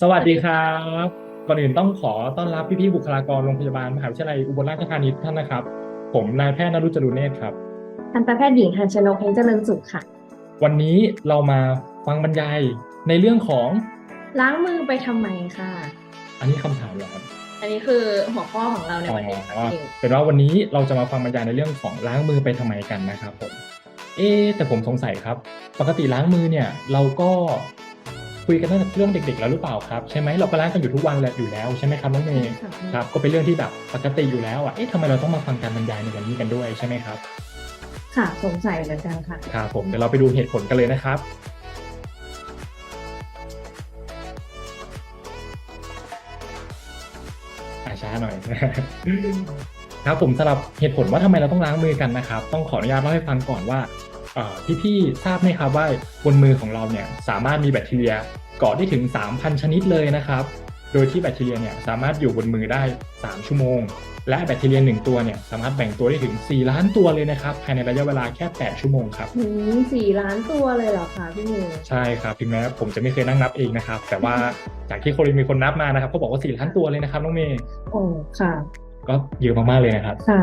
สวัสดีครับก่อนอื่นต้องขอต้อนรับพี่ๆบุคลากรโรงพยาบาลมหาวิทยาลัยอุบลราชธานีทุกท่านนะครับ ผมนายแพทย์นรุจรุเนศครับทันตแพทย์หญิงทันชนกเพ็ญเจริญสุขค่ะ วันนี้เรามาฟังบรรยายในเรื่องของล้างมือไปทำไมค่ะ อันนี้คำถามเหรอครับอันนี้คือหัวข้อของเราในอ๋อวันนี้ค่ะพี่หญิงเป็นว่าวันนี้เราจะมาฟังบรรยายในเรื่องของล้างมือไปทำไมกันนะครับผม เอ๊ะแต่ผมสงสัยครับ ปกติล้างมือเนี่ยเราก็ คุยกันตั้งแต่เรื่องเด็กๆแล้วหรือเปล่าครับใช่ไหมเราก็ล้างกันอยู่ทุกวันแหละอยู่แล้วใช่ไหมครับน้องเมย์ค่ะครับก็เป็นเรื่องที่แบบปกติอยู่แล้วอะเอ๊ะทำไมเราต้องมาฟังการบรรยายในวันนี้กันด้วยใช่ไหมครับค่ะสงสัยเหมือนกันค่ะครับผมเดี๋ยวเราไปดูเหตุผลกันเลยนะครับอาช้าหน่อยครับผมสำหรับเหตุผลว่าทำไมเราต้องล้างมือกันนะครับ ต้องขออนุญาตเล่าให้ฟังก่อนว่าเอ่อ พี่ๆทราบไหมครับว่าบนมือของเราเนี่ยสามารถมีแบคทีเรียเกาะได้ถึง 3,000 ชนิดเลยนะครับ โดยที่แบคทีเรียเนี่ยสามารถอยู่บนมือได้ 3 ชั่วโมง และแบคทีเรีย 1 ตัวเนี่ยสามารถแบ่งตัวได้ถึง 4 ล้านตัวเลยนะครับภายในระยะเวลาแค่ 8 ชั่วโมงครับถึงสี่ล้านตัวเลยเหรอคะพี่หญิงใช่ครับถึงแม้ผมจะไม่เคยนั่งนับเองนะครับ แต่ว่าจากที่คนมีคนนับมานะครับเขาบอกว่า 4 ล้านตัวเลยนะครับน้องเมย์โอ้ค่ะ ก็เยอะมากๆเลยนะครับค่ะ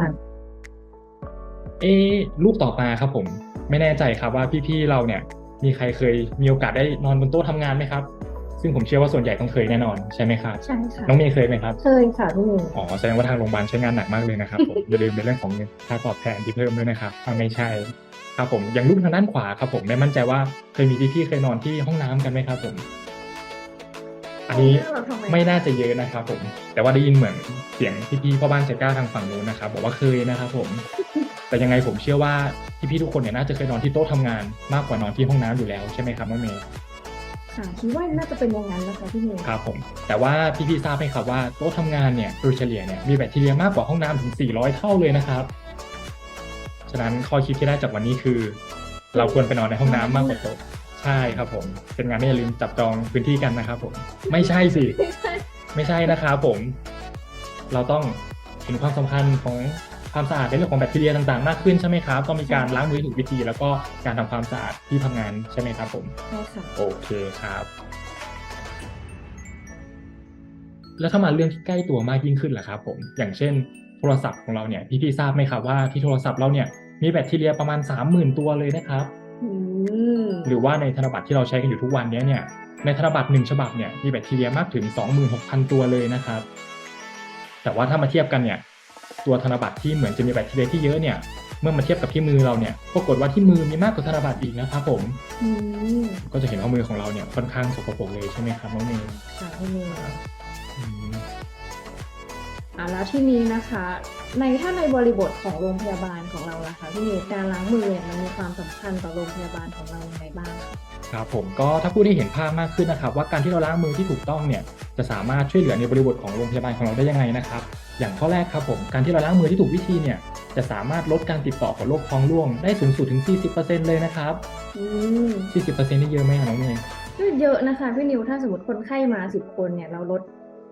เอะรูปต่อมาครับผม ไม่แน่ใจครับว่าพี่ๆเราเนี่ย มีใครเคยมีโอกาสได้นอนบนโต๊ะทำงานไหมครับ ซึ่งผมเชื่อว่าส่วนใหญ่ต้องเคยแน่นอนใช่ไหมครับใช่ค่ะน้องเมย์เคยไหมครับเคยค่ะพี่หญิงอ๋อแสดงว่าทางโรงพยาบาลใช้งานหนักมากเลยนะครับผมอย่าลืมในเรื่องของเงินค่าตอบแทนที่เพิ่มด้วยนะครับถ้าไม่ใช่ครับผมอย่างรูปทางด้านขวาครับผมไม่มั่นใจว่าเคยมีพี่ๆเคยนอนที่ห้องน้ำกันไหมครับผมอันนี้เราทำไมไม่น่าจะเยอะนะครับผม แต่ว่าได้ยินเหมือนเสียงพี่ๆพ่อบ้านใจกล้าทางฝั่งนู้นนะครับบอกว่าเคยนะครับผม แต่ยังไงผมเชื่อว่าพี่ๆทุกคนเนี่ยน่าจะเคยนอนที่โต๊ะทำงานมากกว่านอนที่ห้องน้ำอยู่แล้วใช่ไหมครับน้องเมย์ค่ะคิดว่าน่าจะเป็นอย่างนั้นนะคะพี่หญิงครับผมแต่ว่าพี่ๆทราบไหมครับว่าโต๊ะทำงานเนี่ยโดยเฉลี่ยเนี่ยมีแบคทีเรียมากกว่าห้องน้ำถึง 400 เท่าเลยนะครับ ฉะนั้นข้อคิดที่ได้จากวันนี้คือ เราควรไปนอนในห้องน้ำมากกว่าโต๊ะใช่ครับผมเป็นงานที่อย่าลืมจับจองพื้นที่กันนะครับผมไม่ใช่สิไม่ใช่ไม่ใช่นะครับผม เราต้องเห็นความสำคัญของ ความสะอาดในเรื่องของแบคทีเรียต่างๆ มากขึ้นใช่ไหมครับต้องมีการล้างมือถูกวิธี แล้วก็การทำความสะอาดที่ทำงานใช่ไหมครับผมใช่ค่ะโอเคครับ แล้วถ้ามาเรื่องที่ใกล้ตัวมากยิ่งขึ้นล่ะครับผมอย่างเช่นโทรศัพท์ของเราเนี่ยพี่ๆทราบไหมครับว่าที่โทรศัพท์เราเนี่ยมีแบคทีเรียประมาณ 30,000 ตัวเลยนะครับอืมหรือว่าในธนบัตรที่เราใช้กันอยู่ทุกวันนี้เนี่ยในธนบัตรหนึ่งฉบับเนี่ยมีแบคทีเรียมากถึง 26,000 ตัวเลยนะครับ แต่ว่าถ้ามาเทียบกันเนี่ย ตัวธนบัตรที่เหมือนจะมีแบคทีเรียที่เยอะเนี่ยเมื่อมาเทียบกับที่มือเราเนี่ยปรากฏว่าที่มือมีมากกว่าธนบัตรอีกนะครับผมอืมก็จะเห็นว่ามือของเราเนี่ยค่อนข้างสกปรกเลยใช่ไหมครับน้องเมย์ค่ะพี่หญิงอืมอ่าแล้วที่นี้นะคะ ในถ้าในบริบทของโรงพยาบาลของเราล่ะคะพี่หญิงการล้างมือเนี่ยมันมีความสำคัญต่อโรงพยาบาลของเราอย่างไรบ้างคะครับผมก็ถ้าพูดให้เห็นภาพมากขึ้นนะครับ ว่าการที่เราล้างมือที่ถูกต้องเนี่ยจะสามารถช่วยเหลือในบริบทของโรงพยาบาลของเราได้ยังไงนะครับ อย่างข้อแรกครับผมการที่เราล้างมือที่ถูกวิธีเนี่ยจะสามารถลดการติดต่อของโรคท้องร่วงได้สูงสุดถึง 40%เลยนะครับ อืม40%นี่เยอะไหมครับน้องเมย์ก็เยอะนะคะพี่นิวถ้าสมมติคนไข้มาสิบคนเนี่ยเราลด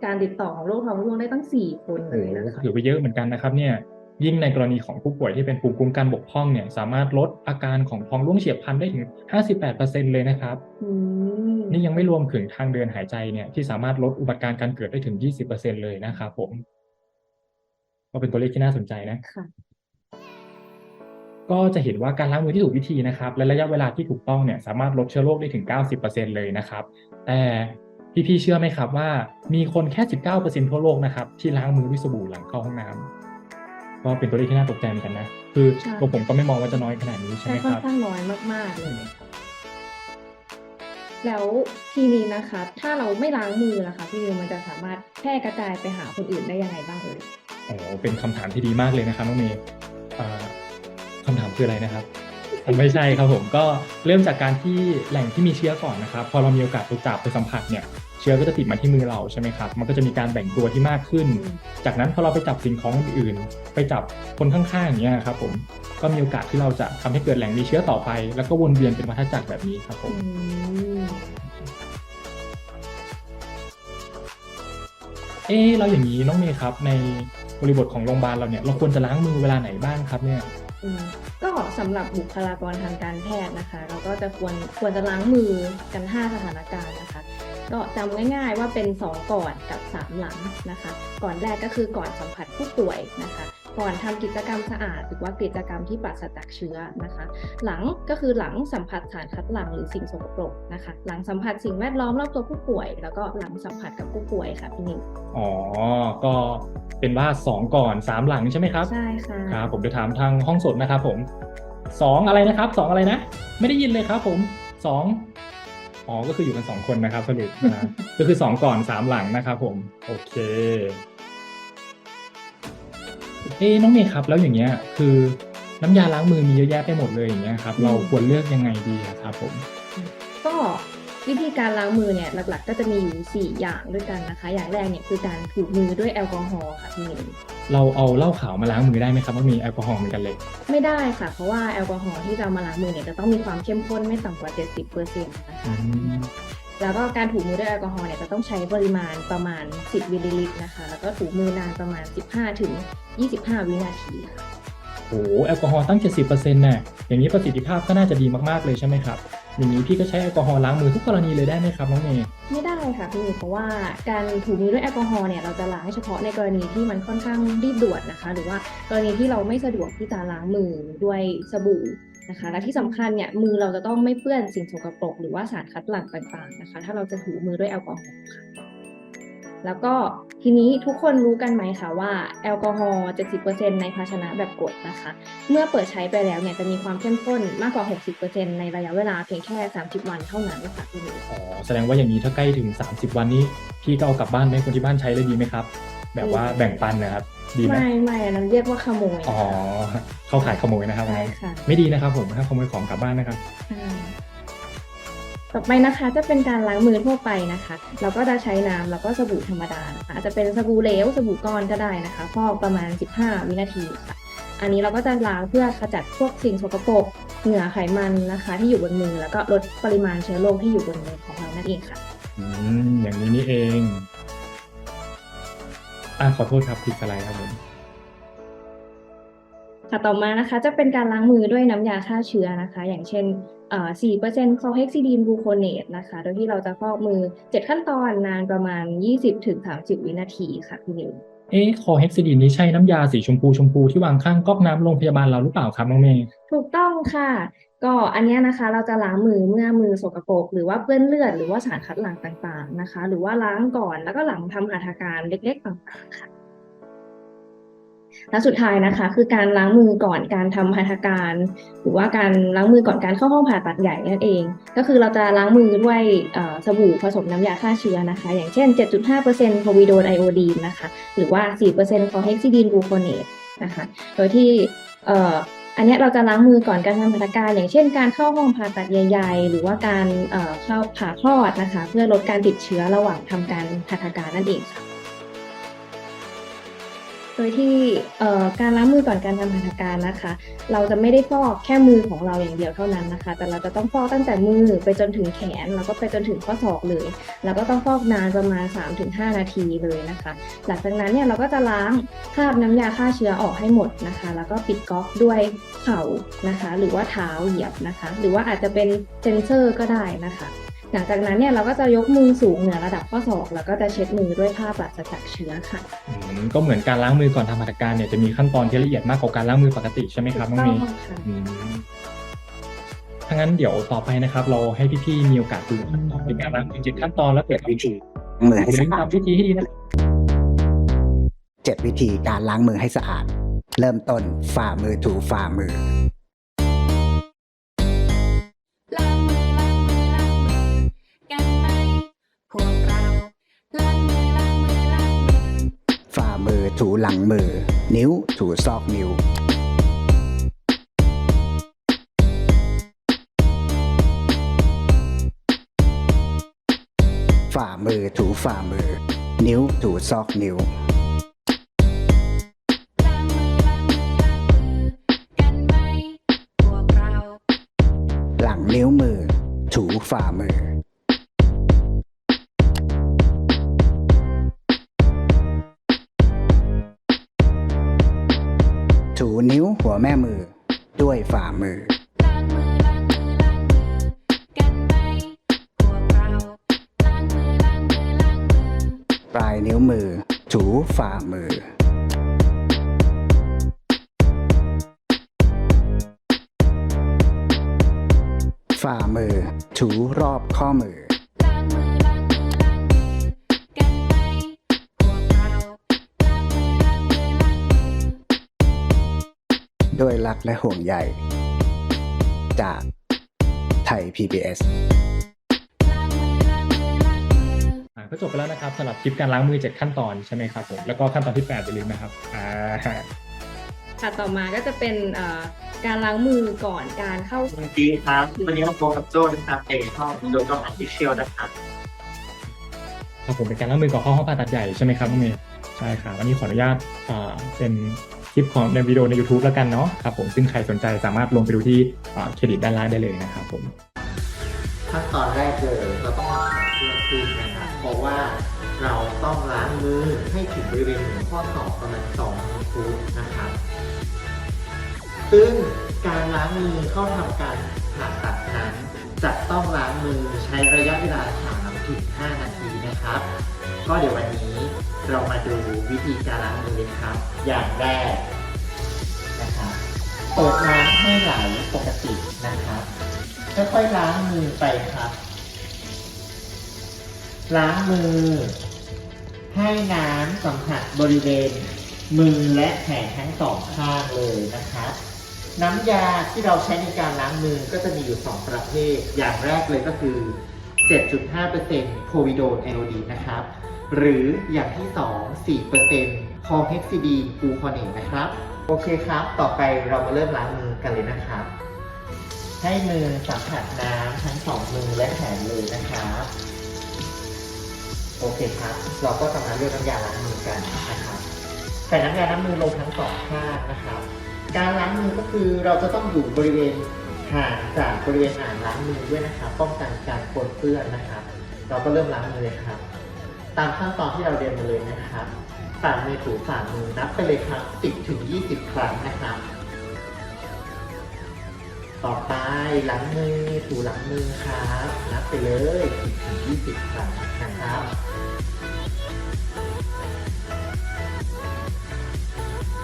การติดต่อของโรคท้องร่วงได้ตั้งสี่คนเลโอ้ยโหนะคะถือว่าเยอะเหมือนกันนะครับเนี่ยยิ่งในกรณีของผู้ป่วยที่เป็นภูมิคุ้มกันบกพร่องเนี่ยสามารถลดอาการของท้องร่วงเฉียบพลันได้ถึง 58%เลยนะครับ อืมนี่ยังไม่รวมถึงทางเดินหายใจเนี่ยที่สามารถลดอุบัติการณ์การเกิดได้ถึง 20%เลยนะครับผม ก็เป็นตัวเลขที่น่าสนใจนะค่ะก็จะเห็นว่าการล้างมือที่ถูกวิธีนะครับ และระยะเวลาที่ถูกต้องเนี่ยสามารถลดเชื้อโรคได้ถึง 90%เลยนะครับ แต่พี่ๆเชื่อไหมครับว่ามีคนแค่ 19%ทั่วโลกนะครับ ที่ล้างมือด้วยสบู่หลังเข้าห้องน้ำก็เป็นตัวเลขที่น่าตกใจเหมือนกันนะ คือใช่ตัวผมก็ไม่มองว่าจะน้อยขนาดนี้ใช่ใช้ไหมค่อคนรับข้างน้อยมากๆเลยค่ะแล้วทีนี้นะคะ ถ้าเราไม่ล้างมือล่ะคะพี่นิวมันจะสามารถแพร่กระจายไปหาคนอื่นได้ยังไงบ้างเอ่ย โอ้โหเป็นคำถามที่ดีมากเลยนะครับน้องเมย์อ่าคำถามคืออะไรนะครับไม่ใช่ครับผมก็เริ่มจากการที่แหล่งที่มีเชื้อก่อนนะครับ พอเรามีโอกาสไปจับไปสัมผัสเนี่ยเชื้อก็จะติดมาที่มือเราใช่ไหมครับ มันก็จะมีการแบ่งตัวที่มากขึ้นอืมจากนั้นพอเราไปจับสิ่งของอื่นๆไปจับคนข้างๆอย่างเงี้ยครับผมก็มีโอกาสที่เราจะทำให้เกิดแหล่งมีเชื้อต่อไป แล้วก็วนเวียนเป็นวัฏจักรแบบนี้ครับผมอืมเอ๊ะเราอย่างนี้น้องเมย์ครับใน บริบทของโรงพยาบาลเราเนี่ยเราควรจะล้างมือเวลาไหนบ้างครับเนี่ยก็สำหรับบุคลากรทางการแพทย์นะคะ เราก็จะควรควรจะล้างมือกัน 5 สถานการณ์นะคะ ก็จำง่ายๆว่าเป็น 2 ก่อนกับ 3 หลังนะคะ ก่อนแรกก็คือก่อนสัมผัสผู้ป่วยนะคะ ก่อนทำกิจกรรมสะอาดหรือว่ากิจกรรมที่ปราศจากเชื้อนะคะ หลังก็คือหลังสัมผัสสารคัดหลั่งหรือสิ่งสกปรกนะคะ หลังสัมผัสสิ่งแวดล้อมรอบตัวผู้ป่วย แล้วก็หลังสัมผัสกับผู้ป่วยค่ะพี่นิวอ๋อ ก็เป็นว่าสองก่อนสามหลังใช่ไหมครับ ใช่ค่ะครับผมจะถามทางห้องสดนะครับผมสองอะไรนะครับสองอะไรนะ ไม่ได้ยินเลยครับผมส องอ๋อก็คืออยู่กันสองคนนะครับสรุปนะก็คือสองก่อนสามหลังนะครับผม โอเค เอ้น้องเมย์ครับ แล้วอย่างเงี้ย คือน้ำยาล้างมือมีเยอะแยะไปหมดเลยอย่างเงี้ยครับ เราควรเลือกยังไงดีอะครับผม ก็วิธีการล้างมือเนี่ยหลักๆ ก็จะมีอยู่4อย่างด้วยกันนะคะ อย่างแรกเนี่ยคือการถูมือด้วยแอลกอฮอล์ค่ะพี่นิว เราเอาเหล้าขาวมาล้างมือได้ไหมครับว่ามีแอลกอฮอล์เหมือนกันเลย ไม่ได้ค่ะ เพราะว่าแอลกอฮอล์ที่จะเอามาล้างมือเนี่ยจะต้องมีความเข้มข้นไม่ต่ำกว่า 70%นะคะอืมแล้วก็การถูมือด้วยแอลกอฮอล์เนี่ยจะต้องใช้ปริมาณประมาณ 10มิลลิลิตรนะคะ แล้วก็ถูมือนานประมาณ 15ถึง25 วินาทีค่ะโอ้โหแอลกอฮอล์ตั้ง 70%น่ะอย่างนี้ประสิทธิภาพก็น่าจะดีมากๆเลยใช่ไหมครับ อย่างนี้พี่ก็ใช้แอลกอฮอล์ล้างมือทุกกรณีเลยได้ไหมครับน้องเมย์ไม่ได้ค่ะพี่นิวเพราะว่าการถูมือด้วยแอลกอฮอล์เนี่ยเราจะล้างเฉพาะในกรณีที่มันค่อนข้างรีบด่วนนะคะ หรือว่ากรณีที่เราไม่สะดวกที่จะล้างมือด้วยสบู่นะคะและที่สำคัญเนี่ยมือเราจะต้องไม่เปื้อนสิ่งสกปรกหรือว่าสารคัดหลั่งต่างๆนะคะ ถ้าเราจะถูมือด้วยแอลกอฮอล์ค่ะ แล้วก็ทีนี้ทุกคนรู้กันไหมคะว่าแอลกอฮอล์ 70%ในภาชนะแบบกดนะคะ เมื่อเปิดใช้ไปแล้วเนี่ยจะมีความเข้มข้นมากกว่า 60%ในระยะเวลาเพียงแค่ 30 วันเท่านั้นค่ะพี่นิวอ๋อแสดงว่าอย่างนี้ถ้าใกล้ถึง 30 วันนี้พี่ก็เอากลับบ้านไปให้คนที่บ้านใช้เลยดีไหมครับ แบบว่าแบ่งปันนะครับดีไหมไม่ไม่อันนั้นเรียกว่าขโมยอ๋อเข้าขายขโมยนะครับใช่ค่ะไม่ดีนะครับผมถ้าขโมยของกลับบ้านนะครับใช่ ต่อไปนะคะจะเป็นการล้างมือทั่วไปนะคะ เราก็จะใช้น้ำแล้วก็สบู่ธรรมดานะคะอาจจะเป็นสบู่เหลวสบู่ก้อนก็ได้นะคะฟอกประมาณ 15 วินาทีค่ะ อันนี้เราก็จะล้างเพื่อขจัดพวกสิ่งสกปรกเหงื่อไขมันนะคะ ที่อยู่บนมือแล้วก็ลดปริมาณเชื้อโรคที่อยู่บนมือของเรานั่นเองค่ะอืมอย่างนี้นี่เอง อะขอโทษครับผิดอะไรครับผม ค่ะต่อมานะคะจะเป็นการล้างมือด้วยน้ำยาฆ่าเชื้อนะคะ อย่างเช่นเอ่อ4%คลอเฮกซิดีนบลูโคเนตนะคะ โดยที่เราจะฟอกมือ7ขั้นตอนนานประมาณ20-30วินาทีค่ะพี่นิวเอ๊ะคอเฮกซิดินนี่ใช่น้ำยาสีชมพูชมพูที่วางข้างก๊อกน้ำโรงพยาบาลเราหรือเปล่าครับน้องเมย์ถูกต้องค่ะ ก็อันเนี้ยนะคะเราจะล้างมือเมื่อมือสกปรกหรือว่าเปื้อนเลือดหรือว่าสารคัดหลั่งต่างๆนะคะ หรือว่าล้างก่อนแล้วก็หลังทำหัตถการเล็กๆต่างๆค่ะ และสุดท้ายนะคะ คือการล้างมือก่อนการทำหัตถการ หรือว่าการล้างมือก่อนการเข้าห้องผ่าตัดใหญ่นั่นเอง ก็คือเราจะล้างมือด้วยสบู่ผสมน้ำยาฆ่าเชื้อนะคะ อย่างเช่น 7.5%โพวิโดนไอโอดีนนะคะ หรือว่า 4%คอเฮกซิดีนกลูโคเนตนะคะ โดยที่อันนี้เราจะล้างมือก่อนการทำหัตถการ อย่างเช่นการเข้าห้องผ่าตัดใหญ่ๆ หรือว่าการเข้าผ่าคลอดนะคะ เพื่อลดการติดเชื้อระหว่างทำการหัตถการนั่นเองค่ะ โดยที่การล้างมือก่อนการทำหัตถการนะคะ เราจะไม่ได้ฟอกแค่มือของเราอย่างเดียวเท่านั้นนะคะ แต่เราจะต้องฟอกตั้งแต่มือไปจนถึงแขน แล้วก็ไปจนถึงข้อศอกเลย แล้วก็ต้องฟอกนานประมาณ 3-5 นาทีเลยนะคะ หลังจากนั้นเนี่ยเราก็จะล้างคราบน้ำยาฆ่าเชื้อออกให้หมดนะคะ แล้วก็ปิดก๊อกด้วยเข่านะคะ หรือว่าเท้าเหยียบนะคะ หรือว่าอาจจะเป็นเซนเซอร์ก็ได้นะคะ หลังจากนั้นเนี่ยเราก็จะยกมือสูงเหนือระดับข้อศอกแล้วก็จะเช็ดมือด้วยผ้าปราศจากเชื้อค่ะอืมก็เหมือนการล้างมือก่อนทำหัตถการเนี่ยจะมีขั้นตอนที่ละเอียดมากกว่าการล้างมือปกติใช่ไหมครับน้องเมย์ค่ะอืมถ้างั้นเดี๋ยวต่อไปนะครับ เราให้พี่ๆมีโอกาสดูขั้นตอนในการล้างมือเจ็ดขั้นตอนแล้วเปิดวิธีมือให้อย่าสะลืมอาดทำวิธีให้ดีนะเจ็ดวิธีการล้างมือให้สะอาด เริ่มต้นฝ่ามือถูฝ่ามือ อถูหลังมือ นิ้วถูซอกนิ้วฝ่ามือถูฝ่ามือ นิ้วถูซอกนิ้ว หลังนิ้วมือ ถูฝ่ามือ ถูนิ้วหัวแม่มือ ด้วยฝ่ามือ ปลายนิ้วมือ ถูฝ่ามือ ฝ่ามือ ถูรอบข้อมือ ด้วยรักและห่วงใยจากไทย PBS ล้างมือล้างมือล้างมืออ่าก็จบไปแล้วนะครับสำหรับคลิปการล้างมือ 7 ขั้นตอนใช่ไหมครับผมแล้วก็ขั้นตอนที่8อย่าลืมนะครับอ่าค่ะต่อมาก็จะเป็นเอ่อการล้างมือก่อนการเข้าสวัสดีครับ วันนี้มาพบกับโจ้นะครับเอกช่องโดยกองอฟิเชียลนะครับครับผมเป็นการล้างมือก่อนเข้าห้องผ่าตัดใหญ่ใช่ไหมครับน้องเมย์ใช่ครับวันนี้ขออนุญาตอ่าเป็น คลิปของในวิดีโอใน YouTube แล้วกันเนาะครับผมซึ่งใครสนใจสามารถลงไปดูที่เครดิตด้านล่างได้เลยนะครับผมขั้นตอนแรกเลยเราต้องทำเครื่องขึ้นนะครับเพราะว่าเราต้องล้างมือให้ถึงบริเวณหัวข้อศอกประมาณ2นิ้วฟุตนะครับซึ่งการล้างมือเข้าทำการผ่าตัดนั้นจะต้องล้างมือใช้ระยะเวลา3ถึง5นาทีนะครับ ก็เดี๋ยววันนี้ เรามาดูวิธีการล้างมือเลยครับ อย่างแรกนะครับเปิดน้ำให้ไหลปกตินะครับค่อยๆล้างมือไปครับ ล้างมือ ให้น้ำสัมผัสบริเวณ มือและแขนทั้งสองข้างเลยนะครับน้ำยาที่เราใช้ในการล้างมือก็จะมีอยู่ 2 ประเภท อย่างแรกเลยก็คือ 7.5%โพวิโดนไอโอดีนนะครับ หรืออย่างที่ 2 4%คอเฮกซิดีนกูคอเนตนะครับ โอเคครับ ต่อไปเรามาเริ่มล้างมือกันเลยนะครับ ให้มือสัมผัสน้ำทั้งสองมือและแขนเลยนะครับโอเคครับ เราก็จะมาเลือกน้ำยาล้างมือกันนะครับใส่น้ำยาล้างมือลงทั้งสองข้างนะครับ การล้างมือก็คือเราจะต้องอยู่บริเวณห่างจากบริเวณอ่างล้างมือด้วยนะครับ ป้องกันการปนเปื้อนนะครับ เราก็เริ่มล้างมือเลยครับ ตามขั้นตอนที่เราเรียนมาเลยนะครับฝ่ามือถูฝ่ามือนับไปเลยครับ10ถึง20 ครั้งนะครับต่อไปหลังมือถูหลังมือครับนับไปเลย10ถึง20 ครั้งนะครับ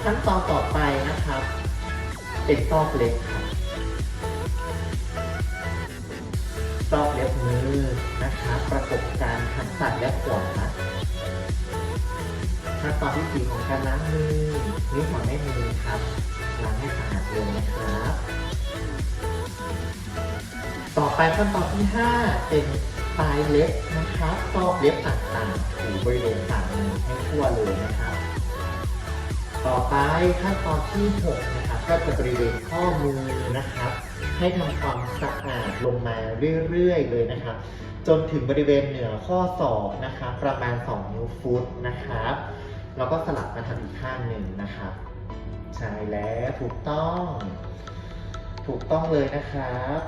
ขั้นตอนต่อไปนะครับ เป็นซอกเล็บครับ ซอกเล็บมือนะครับประกบการทั้งซ้ายและขวาขั้นตอนที่สี่ของการล้างมือนิ้วหัวแม่มือครับล้างให้สะอาดเลยนะครับ ต่อไปขั้นตอนที่5เป็นปลายเล็บนะครับซอกเล็บต่างๆถูบริเวณฝ่ามือให้ทั่วเลยนะครับ ต่อไปขั้นตอนที่6นะ ก็จะบริเวณข้อมือนะครับ ให้ทำความสะอาดลงมาเรื่อยๆ เลยนะครับ จนถึงบริเวณเหนือข้อศอกนะครับประมาณ 2 นิ้วฟุตนะครับแล้วก็สลับมาทำอีกข้างหนึ่งนะครับใช่แล้วถูกต้อง ถูกต้องเลยนะครับ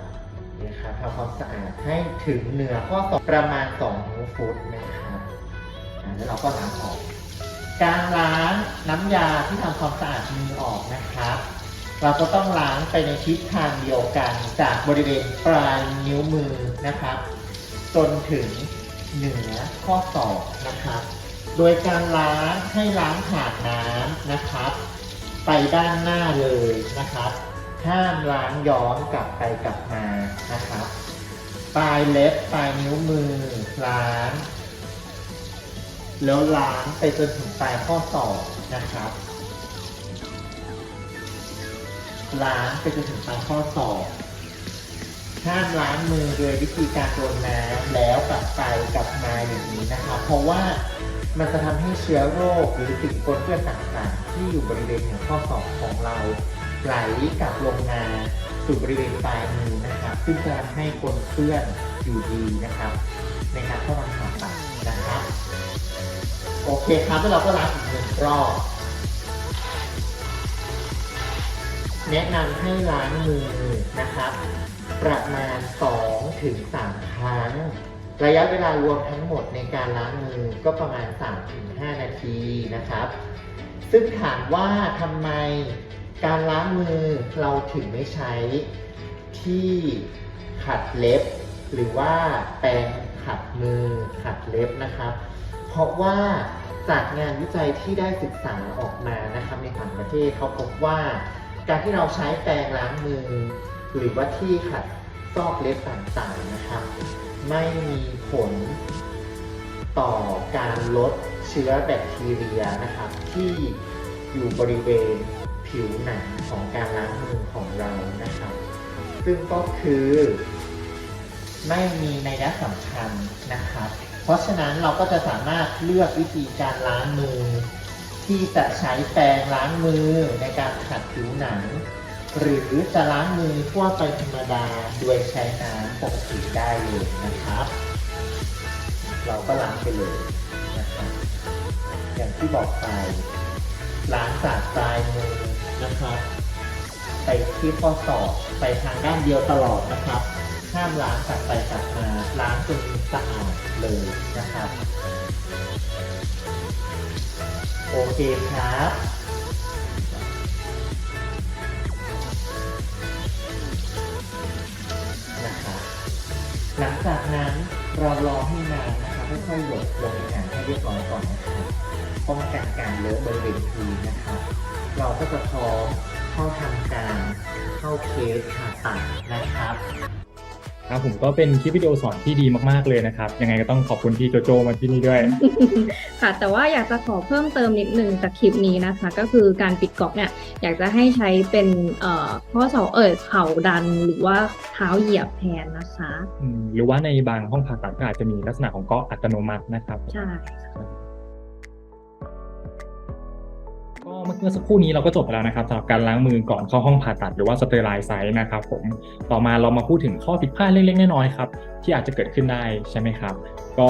นี่ครับทำความสะอาดให้ถึงเหนือข้อศอกประมาณ 2 นิ้วฟุตนะครับแล้วเราก็ล้างออก การล้างน้ำยาที่ทำความสะอาดมือออกนะครับ เราก็ต้องล้างไปในทิศทางเดียวกันจากบริเวณปลายนิ้วมือนะครับ จนถึงเหนือข้อศอกนะครับ โดยการล้างให้ล้างผ่านน้ำนะครับ ไปด้านหน้าเลยนะครับ ห้ามล้างย้อนกลับไปกลับมานะครับ ปลายเล็บปลายนิ้วมือล้างแล้วล้างไปจนถึงปลายข้อศอกนะครับ ล้างไปจนถึงปลายข้อศอกห้ามล้างมือโดยวิธีการโดนน้ำแล้วกลับไปกลับมาอย่างนี้นะครับเพราะว่ามันจะทำให้เชื้อโรคหรือสิ่งปนเปื้อนต่างๆ ที่อยู่บริเวณหัวข้อศอกของเราไหลกลับลงมาสู่บริเวณปลายมือนะครับซึ่งจะทำให้ปนเปื้อนอยู่ดีนะครับ ในการเข้าทำผ่าตัดนะครับ โอเคครับแล้วเราก็ล้างอีกหนึ่งรอบ แนะนำให้ล้างมือนะครับ ประมาณ 2 ถึง 3 ครั้ง ระยะเวลารวมทั้งหมดในการล้างมือก็ประมาณ3-5นาทีนะครับ ซึ่งถามว่าทำไมการล้างมือเราถึงไม่ใช้ที่ขัดเล็บ หรือว่าแปรงขัดมือขัดเล็บนะครับ เพราะว่าจากงานวิจัยที่ได้ศึกษาออกมานะครับในต่างประเทศเขาพบว่า การที่เราใช้แปรงล้างมือ หรือว่าที่ขัดซอกเล็บต่างๆนะครับ ไม่มีผลต่อการลดเชื้อแบคทีเรียนะครับ ที่อยู่บริเวณผิวหนังของการล้างมือของเรานะครับ ซึ่งก็คือไม่มีในัยสำคัญนะครับ เพราะฉะนั้นเราก็จะสามารถเลือกวิธีการล้างมือ ที่จะใช้แปรงล้างมือในการขัดผิวหนัง หรือจะล้างมือทั่วไปธรรมดาโดยใช้น้ำปกติได้เลยนะครับ เราก็ล้างไปเลยนะครับอย่างที่บอกไปล้างจากปลายมือนะครับ ไปที่ข้อศอกไปทางด้านเดียวตลอดนะครับห้ามล้างกลับไปกลับมาล้างจนสะอาดเลยนะครับ โอเคครับนะครับหลังจากนั้นเรารอให้น้ำนะครับค่อยๆหยดลงในอ่างให้เรียบร้อยก่อนนะครับป้องกันการเลอะบริเวณพื้นนะครับ เราก็จะพร้อมเข้าทำการเข้าเคสผ่าตัดนะครับ ครับผมก็เป็นคลิปวิดีโอสอนที่ดีมากๆเลยนะครับ ยังไงก็ต้องขอบคุณพี่โจโจมาที่นี่ด้วย ค่ะ แต่ว่าอยากจะขอเพิ่มเติมนิดนึงจากคลิปนี้นะคะ ก็คือการปิดก๊อกเนี่ย อยากจะให้ใช้เป็นเอ่อข้อศอกเอ่ยเข่าดันหรือว่าเท้าเหยียบแทนนะคะอืมหรือว่าในบางห้องผ่าตัดก็อาจจะมีลักษณะของก๊อกอัตโนมัตินะครับ ใช่ เมื่อสักครู่นี้เราก็จบไปแล้วนะครับสำหรับการล้างมือก่อนเข้าห้องผ่าตัดหรือว่าสเตอร์ไลน์ไซส์นะครับผมต่อมาเรามาพูดถึงข้อผิดพลาดเล็กๆน้อยๆครับที่อาจจะเกิดขึ้นได้ใช่ไหมครับ ก็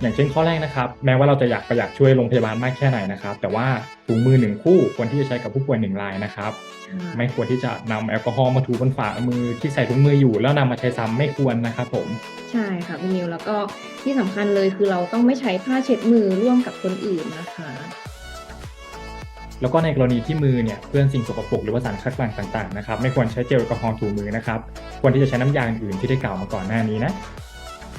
อย่างเช่นข้อแรกนะครับ แม้ว่าเราจะอยากประหยัดช่วยโรงพยาบาลมากแค่ไหนนะครับ แต่ว่าถุงมือหนึ่งคู่ควรที่จะใช้กับผู้ป่วยหนึ่งรายนะครับใช่ไม่ควรที่จะนำแอลกอฮอล์มาถูบนฝ่ามือที่ใส่ถุงมืออยู่ แล้วนำมาใช้ซ้ำไม่ควรนะครับผม ใช่ค่ะพี่นิวแล้วก็ที่สำคัญเลยคือเราต้องไม่ใช้ผ้าเช็ดมือร่วมกับคนอื่นนะคะ แล้วก็ในกรณีที่มือเนี่ยเปื้อนสิ่งสกปรกหรือว่าสารคัดหลั่งต่างๆนะครับไม่ควรใช้เจลแอลกอฮอล์ถูมือนะครับควรที่จะใช้น้ำยาอื่นๆที่ได้กล่าวมาก่อนหน้านี้นะ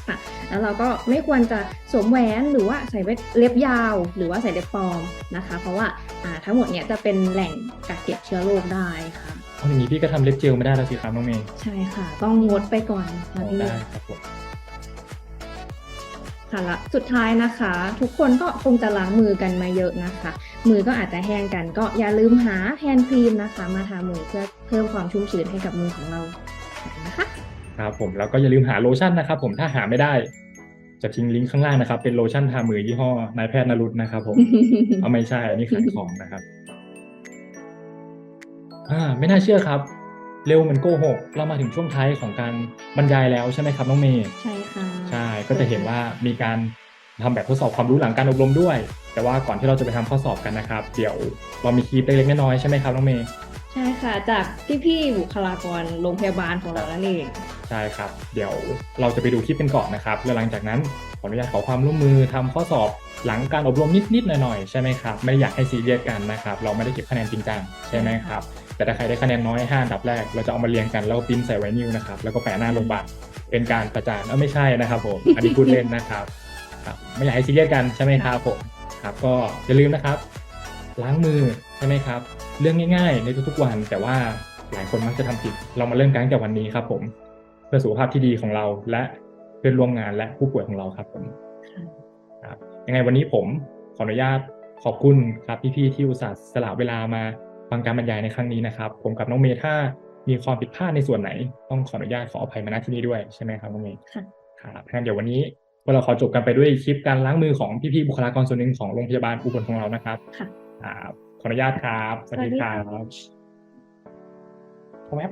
ค่ะแล้วเราก็ไม่ควรจะสวมแหวนหรือว่าใส่เล็บยาว หรือว่าใส่เล็บปลอมนะคะ เพราะว่าอ่าทั้งหมดเนี่ยจะเป็นแหล่งกักเก็บเชื้อโรคได้ค่ะเอาอย่างนี้พี่ก็ทำเล็บเจลไม่ได้แล้วสิครับน้องเมย์ใช่ค่ะ ต้องงดไปก่อนค่ะพี่ได้ครับผม ค่ะและสุดท้ายนะคะ ทุกคนก็คงจะล้างมือกันมาเยอะนะคะ มือก็อาจจะแห้งกัน ก็อย่าลืมหาแฮนด์ครีมนะคะ มาทามือเพื่อเพิ่มความชุ่มชื้นให้กับมือของเรานะคะครับผมแล้วก็อย่าลืมหาโลชั่นนะครับ ผมถ้าหาไม่ได้ จะทิ้งลิงก์ข้างล่างนะครับ เป็นโลชั่นทามือยี่ห้อนายแพทย์นรุตนะครับ ผมเอาไม่ใช่อันนี้ขายของนะครับ อ่า ไม่น่าเชื่อครับ เร็วเหมือนโกหกเรามาถึงช่วงท้ายของการบรรยายแล้วใช่ไหมครับน้องเมย์ใช่ค่ะใช่ก็จะเห็นว่ามีการทำแบบทดสอบความรู้หลังการอบรมด้วย แต่ว่าก่อนที่เราจะไปทำข้อสอบกันนะครับ เดี๋ยวเรามีคลิปเล็กๆน้อยๆใช่ไหมครับน้องเมย์ใช่ค่ะ จากพี่ๆบุคลากรโรงพยาบาลของเรานั่นเอง ใช่ครับ เดี๋ยวเราจะไปดูคลิปกันก่อนนะครับ แล้วหลังจากนั้นขออนุญาตขอความร่วมมือทำข้อสอบหลังการอบรมนิดๆหน่อยๆใช่ไหมครับ ไม่ได้อยากให้ซีเรียสกันนะครับ เราไม่ได้เก็บคะแนนจริงจังใช่ไหมครับ แต่ถ้าใครได้คะแนนน้อย5อันดับแรก เราจะเอามาเรียงกันแล้วก็ปริ้นใส่ไวนิลนะครับ แล้วก็แปะหน้าโรงพยาบาลเป็นการประจานเออไม่ใช่นะครับผม อันนี้พูดเล่นนะครับครับ ไม่อยากให้ซีเรียสกันใช่ไหมครับผม ครับ ก็อย่าลืมนะครับ ล้างมือใช่ไหมครับ เรื่องง่ายๆ ในทุกๆวัน แต่ว่าหลายคนมักจะทำผิด เรามาเริ่มกันตั้งแต่วันนี้ครับผม เพื่อสุขภาพที่ดีของเราและเพื่อนร่วมงานและผู้ป่วยของเราครับผมครับยังไงวันนี้ผมขออนุญาตขอบคุณครับพี่ๆที่อุตส่าห์สละเวลามาฟังการบรรยายในครั้งนี้นะครับ ผมกับน้องเมย์ถ้ามีความผิดพลาดในส่วนไหน ต้องขออนุญาตขออภัยมาณที่นี้ด้วยใช่ไหมครับน้องเมย์ค่ะครับงั้นเดี๋ยววันนี้พวกเราขอจบกันไปด้วยคลิปการล้างมือของพี่ๆบุคลากรส่วนหนึ่งของโรงพยาบาลอุบลของเรานะครับค่ะครับ ขออนุญาตครับ สวัสดีครัสวัสดีบค่ะแวบ